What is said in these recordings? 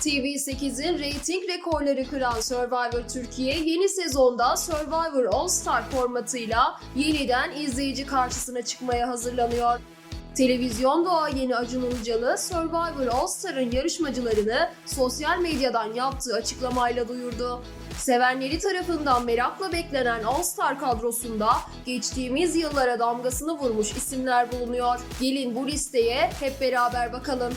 TV8'in reyting rekorları kıran Survivor Türkiye yeni sezonda Survivor All Star formatıyla yeniden izleyici karşısına çıkmaya hazırlanıyor. Televizyon doğayeni Acun Ilıcalı, Survivor All Star'ın yarışmacılarını sosyal medyadan yaptığı açıklamayla duyurdu. Sevenleri tarafından merakla beklenen All Star kadrosunda geçtiğimiz yıllara damgasını vurmuş isimler bulunuyor. Gelin bu listeye hep beraber bakalım.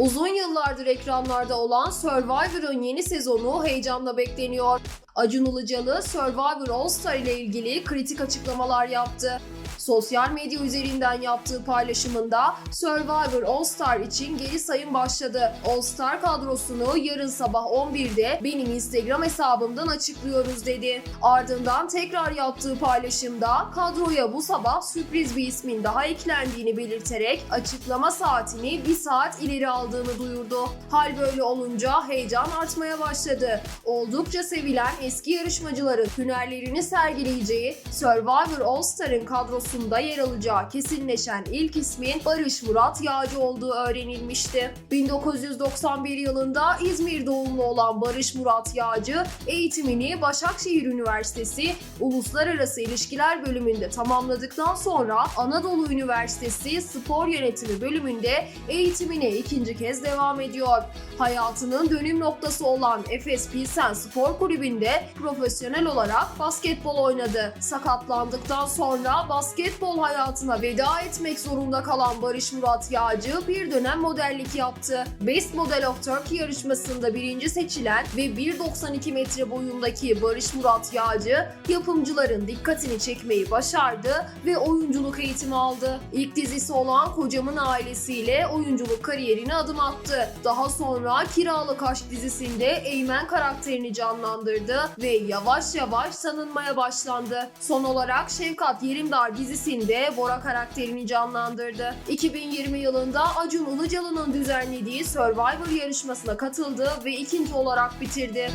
Uzun yıllardır ekranlarda olan Survivor'ın yeni sezonu heyecanla bekleniyor. Acun Ilıcalı Survivor All Star ile ilgili kritik açıklamalar yaptı. Sosyal medya üzerinden yaptığı paylaşımında Survivor All Star için geri sayım başladı. All Star kadrosunu yarın sabah 11'de benim Instagram hesabımdan açıklıyoruz dedi. Ardından tekrar yaptığı paylaşımda kadroya bu sabah sürpriz bir ismin daha eklendiğini belirterek açıklama saatini bir saat ileri aldığını duyurdu. Hal böyle olunca heyecan artmaya başladı. Oldukça sevilen eski yarışmacıların hünerlerini sergileyeceği Survivor All Star'ın kadrosunda yer alacağı kesinleşen ilk ismin Barış Murat Yağcı olduğu öğrenilmişti. 1991 yılında İzmir doğumlu olan Barış Murat Yağcı eğitimini Başakşehir Üniversitesi Uluslararası İlişkiler bölümünde tamamladıktan sonra Anadolu Üniversitesi Spor Yönetimi bölümünde eğitimine ikinci kez devam ediyor. Hayatının dönüm noktası olan Efes Pilsen Spor Kulübü'nde profesyonel olarak basketbol oynadı. Sakatlandıktan sonra basketbol hayatına veda etmek zorunda kalan Barış Murat Yağcı bir dönem modellik yaptı. Best Model of Turkey yarışmasında birinci seçilen ve 1.92 metre boyundaki Barış Murat Yağcı yapımcıların dikkatini çekmeyi başardı ve oyunculuk eğitimi aldı. İlk dizisi olan Kocamın Ailesiyle oyunculuk kariyerine adım attı. Daha sonra Kiralık Aşk dizisinde Eymen karakterini canlandırdı ve yavaş yavaş tanınmaya başlandı. Son olarak Şevkat Yerimdar dizisinde Bora karakterini canlandırdı. 2020 yılında Acun Ilıcalı'nın düzenlediği Survivor yarışmasına katıldı ve ikinci olarak bitirdi.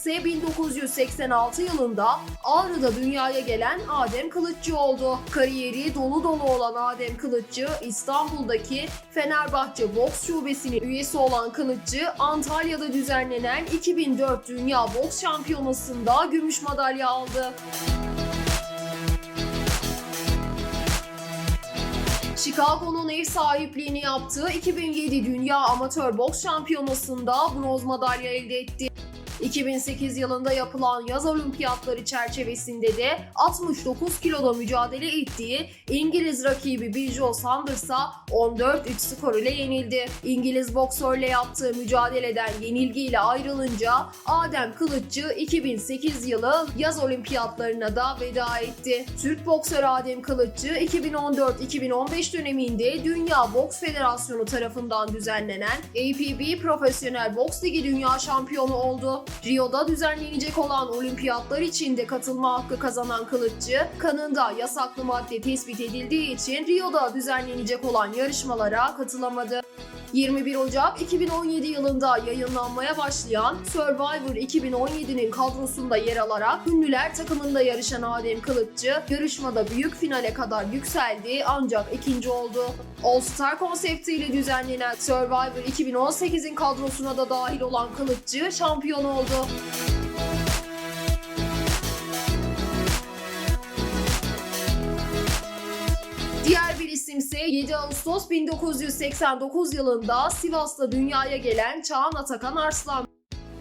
İse 1986 yılında Ağrı'da dünyaya gelen Adem Kılıççı oldu. Kariyeri dolu dolu olan Adem Kılıççı, İstanbul'daki Fenerbahçe Boks Şubesi'nin üyesi olan Kılıççı, Antalya'da düzenlenen 2004 Dünya Boks Şampiyonası'nda gümüş madalya aldı. Chicago'nun ev sahipliğini yaptığı 2007 Dünya Amatör Boks Şampiyonası'nda bronz madalya elde etti. 2008 yılında yapılan yaz olimpiyatları çerçevesinde de 69 kiloda mücadele ettiği İngiliz rakibi Bill Sanders'a 14-3 skor ile yenildi. İngiliz boksörle yaptığı mücadeleden yenilgiyle ayrılınca Adem Kılıççı 2008 yılı yaz olimpiyatlarına da veda etti. Türk boksör Adem Kılıççı 2014-2015 döneminde Dünya Boks Federasyonu tarafından düzenlenen APB Profesyonel Boks Ligi Dünya Şampiyonu oldu. Rio'da düzenlenecek olan olimpiyatlar için de katılma hakkı kazanan Kılıççı, kanında yasaklı madde tespit edildiği için Rio'da düzenlenecek olan yarışmalara katılamadı. 21 Ocak 2017 yılında yayınlanmaya başlayan Survivor 2017'nin kadrosunda yer alarak ünlüler takımında yarışan Adem Kılıççı yarışmada büyük finale kadar yükseldi ancak ikinci oldu. All Star konseptiyle düzenlenen Survivor 2018'in kadrosuna da dahil olan Kılıççı şampiyon oldu. Diğer 7 Ağustos 1989 yılında Sivas'ta dünyaya gelen Çağan Atakan Arslan.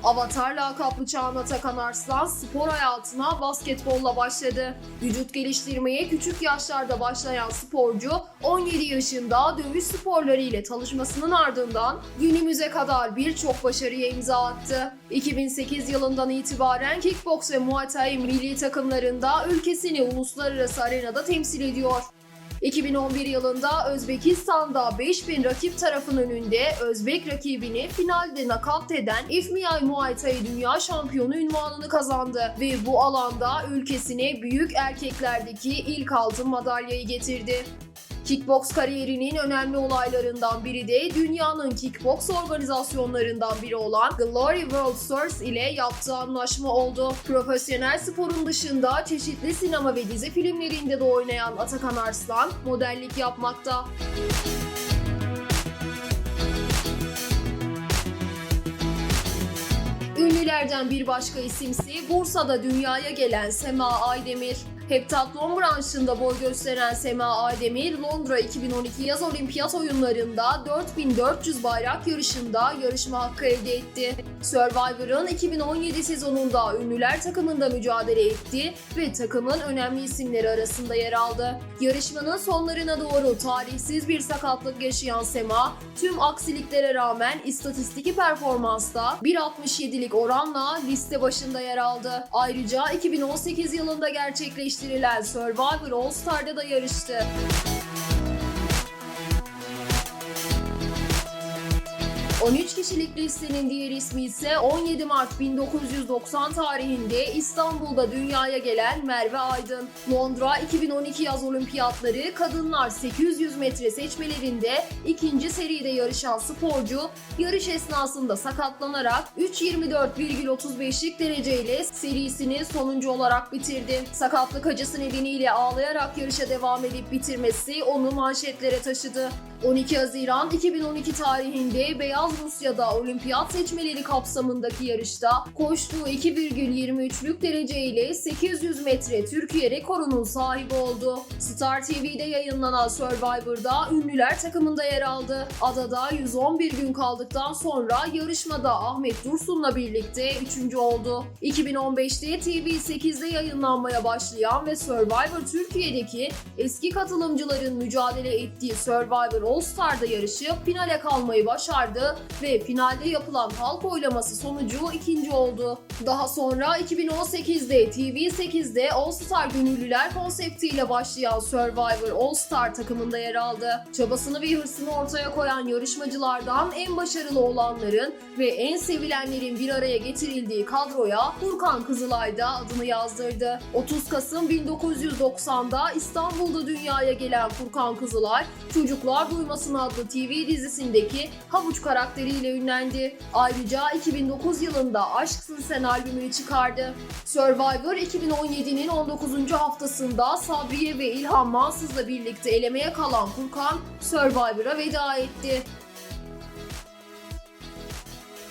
Avatar lakaplı Çağan Atakan Arslan spor hayatına basketbolla başladı. Vücut geliştirmeye küçük yaşlarda başlayan sporcu 17 yaşında dövüş sporları ile tanışmasının ardından günümüze kadar birçok başarıya imza attı. 2008 yılından itibaren kickboks ve muay thai milli takımlarında ülkesini uluslararası arenada temsil ediyor. 2011 yılında Özbekistan'da 5000 rakip tarafın önünde Özbek rakibini finalde nakavt eden FMI Muay Thai Dünya Şampiyonu ünvanını kazandı ve bu alanda ülkesine büyük erkeklerdeki ilk altın madalyayı getirdi. Kickbox kariyerinin önemli olaylarından biri de dünyanın kickbox organizasyonlarından biri olan Glory World Source ile yaptığı anlaşma oldu. Profesyonel sporun dışında çeşitli sinema ve dizi filmlerinde de oynayan Atakan Arslan modellik yapmakta. Ünlülerden bir başka isimsi Bursa'da dünyaya gelen Sema Aydemir. Heptatlon branşında boy gösteren Sema Aydemir, Londra 2012 yaz olimpiyat oyunlarında 4400 bayrak yarışında yarışma hakkı elde etti. Survivor'ın 2017 sezonunda ünlüler takımında mücadele etti ve takımın önemli isimleri arasında yer aldı. Yarışmanın sonlarına doğru tarihsiz bir sakatlık yaşayan Sema, tüm aksiliklere rağmen istatistiki performansta 1.67'lik oranla liste başında yer aldı. Ayrıca 2018 yılında gerçekleştirilen Survivor All Star'da da yarıştı. ...13 kişilik listenin diğer ismi ise 17 Mart 1990 tarihinde İstanbul'da dünyaya gelen Merve Aydın. Londra 2012 yaz olimpiyatları kadınlar 800 metre seçmelerinde ikinci seride yarışan sporcu yarış esnasında sakatlanarak 3.24,35'lik dereceyle serisini sonuncu olarak bitirdi. Sakatlık acısı nedeniyle ağlayarak yarışa devam edip bitirmesi onu manşetlere taşıdı. 12 Haziran 2012 tarihinde Beyaz Rusya'da olimpiyat seçmeleri kapsamındaki yarışta koştuğu 2,23'lük dereceyle 800 metre Türkiye rekorunun sahibi oldu. Star TV'de yayınlanan Survivor'da ünlüler takımında yer aldı. Adada 111 gün kaldıktan sonra yarışmada Ahmet Dursun'la birlikte 3. oldu. 2015'te TV8'de yayınlanmaya başlayan ve Survivor Türkiye'deki eski katılımcıların mücadele ettiği Survivor All Star'da yarışıp finale kalmayı başardı ve finalde yapılan halk oylaması sonucu ikinci oldu. Daha sonra 2018'de TV8'de All Star Gönüllüler konseptiyle başlayan Survivor All Star takımında yer aldı. Çabasını ve hırsını ortaya koyan yarışmacılardan en başarılı olanların ve en sevilenlerin bir araya getirildiği kadroya Furkan Kızılay da adını yazdırdı. 30 Kasım 1990'da İstanbul'da dünyaya gelen Furkan Kızılay, Çocuklar Duymasın adlı TV dizisindeki Havuç karakteriyle ünlendi. Ayrıca 2009 yılında Aşksın Sen albümünü çıkardı. Survivor 2017'nin 19. haftasında Sabriye ve İlhan Mansız'la birlikte elemeye kalan Furkan Survivor'a veda etti.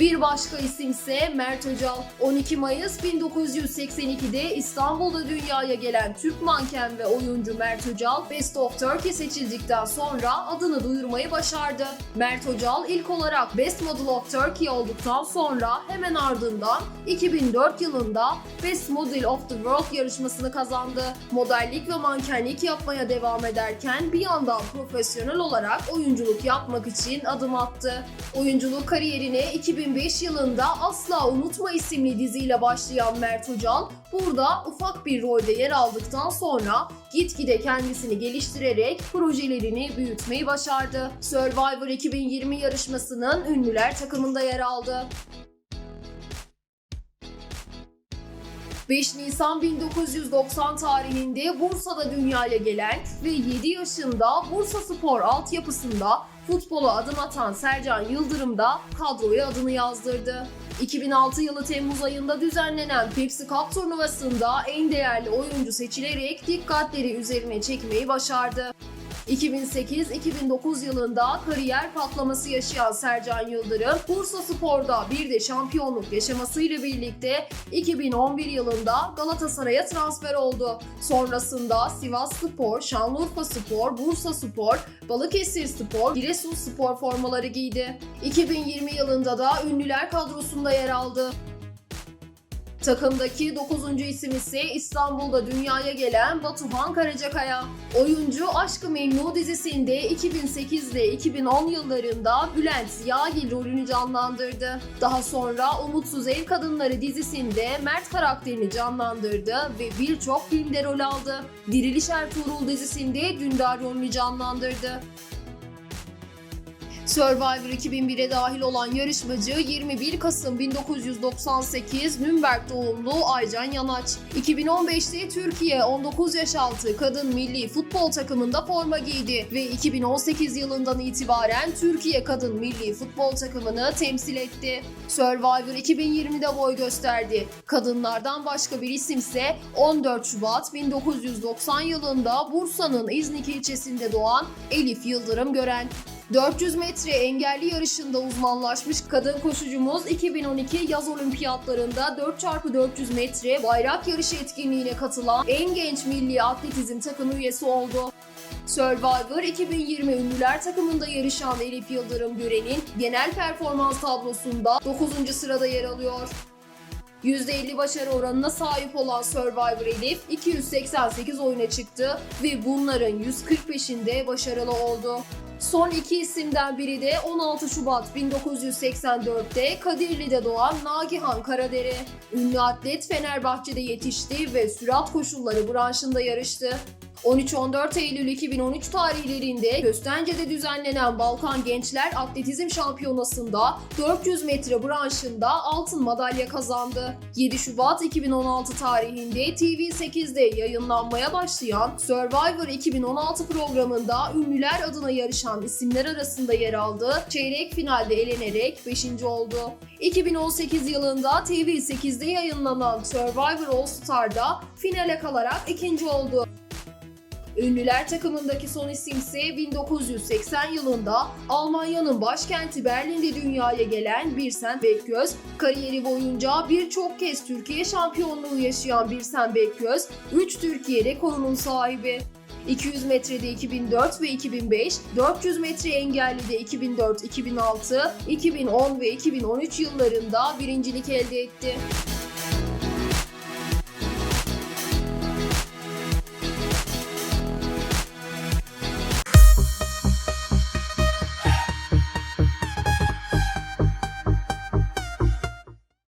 Bir başka isimse Mert Öcal. 12 Mayıs 1982'de İstanbul'da dünyaya gelen Türk manken ve oyuncu Mert Öcal Best of Turkey seçildikten sonra adını duyurmayı başardı. Mert Öcal ilk olarak Best Model of Turkey olduktan sonra hemen ardından 2004 yılında Best Model of the World yarışmasını kazandı. Modellik ve mankenlik yapmaya devam ederken bir yandan profesyonel olarak oyunculuk yapmak için adım attı. Oyunculuk kariyerine 2005 yılında Asla Unutma isimli diziyle başlayan Mert Ucal, burada ufak bir rolde yer aldıktan sonra gitgide kendisini geliştirerek projelerini büyütmeyi başardı. Survivor 2020 yarışmasının ünlüler takımında yer aldı. 5 Nisan 1990 tarihinde Bursa'da dünyaya gelen ve 7 yaşında Bursa Spor altyapısında futbola adım atan Sercan Yıldırım da kadroya adını yazdırdı. 2006 yılı Temmuz ayında düzenlenen Pepsi Cup turnuvasında en değerli oyuncu seçilerek dikkatleri üzerine çekmeyi başardı. 2008-2009 yılında kariyer patlaması yaşayan Sercan Yıldırım, Bursa Spor'da bir de şampiyonluk yaşamasıyla birlikte 2011 yılında Galatasaray'a transfer oldu. Sonrasında Sivas Spor, Şanlıurfa Spor, Bursa Spor, Balıkesir Spor, Giresun Spor formaları giydi. 2020 yılında da ünlüler kadrosunda yer aldı. Takımdaki 9. isim ise İstanbul'da dünyaya gelen Batuhan Karacakaya. Oyuncu Aşkı Memnu dizisinde 2008 ile 2010 yıllarında Bülent Ziyagil rolünü canlandırdı. Daha sonra Umutsuz Ev Kadınları dizisinde Mert karakterini canlandırdı ve birçok filmde rol aldı. Diriliş Ertuğrul dizisinde Dündar rolünü canlandırdı. Survivor 2001'e dahil olan yarışmacı 21 Kasım 1998 Nürnberg doğumlu Aycan Yanaç. 2015'te Türkiye 19 yaş altı kadın milli futbol takımında forma giydi ve 2018 yılından itibaren Türkiye kadın milli futbol takımını temsil etti. Survivor 2020'de boy gösterdi. Kadınlardan başka bir isimse 14 Şubat 1990 yılında Bursa'nın İznik ilçesinde doğan Elif Yıldırım Gören. 400 metre engelli yarışında uzmanlaşmış kadın koşucumuz 2012 yaz olimpiyatlarında 4x400 metre bayrak yarışı etkinliğine katılan en genç milli atletizm takımı üyesi oldu. Survivor 2020 ünlüler takımında yarışan Elif Yıldırım Gören'in genel performans tablosunda 9. sırada yer alıyor. %50 başarı oranına sahip olan Survivor Elif 288 oyuna çıktı ve bunların 145'inde başarılı oldu. Son iki isimden biri de 16 Şubat 1984'te Kadirli'de doğan Nagihan Karadere. Ünlü atlet Fenerbahçe'de yetişti ve sürat koşulları branşında yarıştı. 13-14 Eylül 2013 tarihlerinde Köstence'de düzenlenen Balkan Gençler Atletizm Şampiyonası'nda 400 metre branşında altın madalya kazandı. 7 Şubat 2016 tarihinde TV8'de yayınlanmaya başlayan Survivor 2016 programında ünlüler adına yarışan isimler arasında yer aldı. Çeyrek finalde elenerek 5. oldu. 2018 yılında TV8'de yayınlanan Survivor All Star'da finale kalarak ikinci oldu. Ünlüler takımındaki son isim ise 1980 yılında Almanya'nın başkenti Berlin'de dünyaya gelen Birsen Bekgöz. Kariyeri boyunca birçok kez Türkiye şampiyonluğu yaşayan Birsen Bekgöz, 3 Türkiye rekorunun sahibi. 200 metrede 2004 ve 2005, 400 metre engellide 2004, 2006, 2010 ve 2013 yıllarında birincilik elde etti.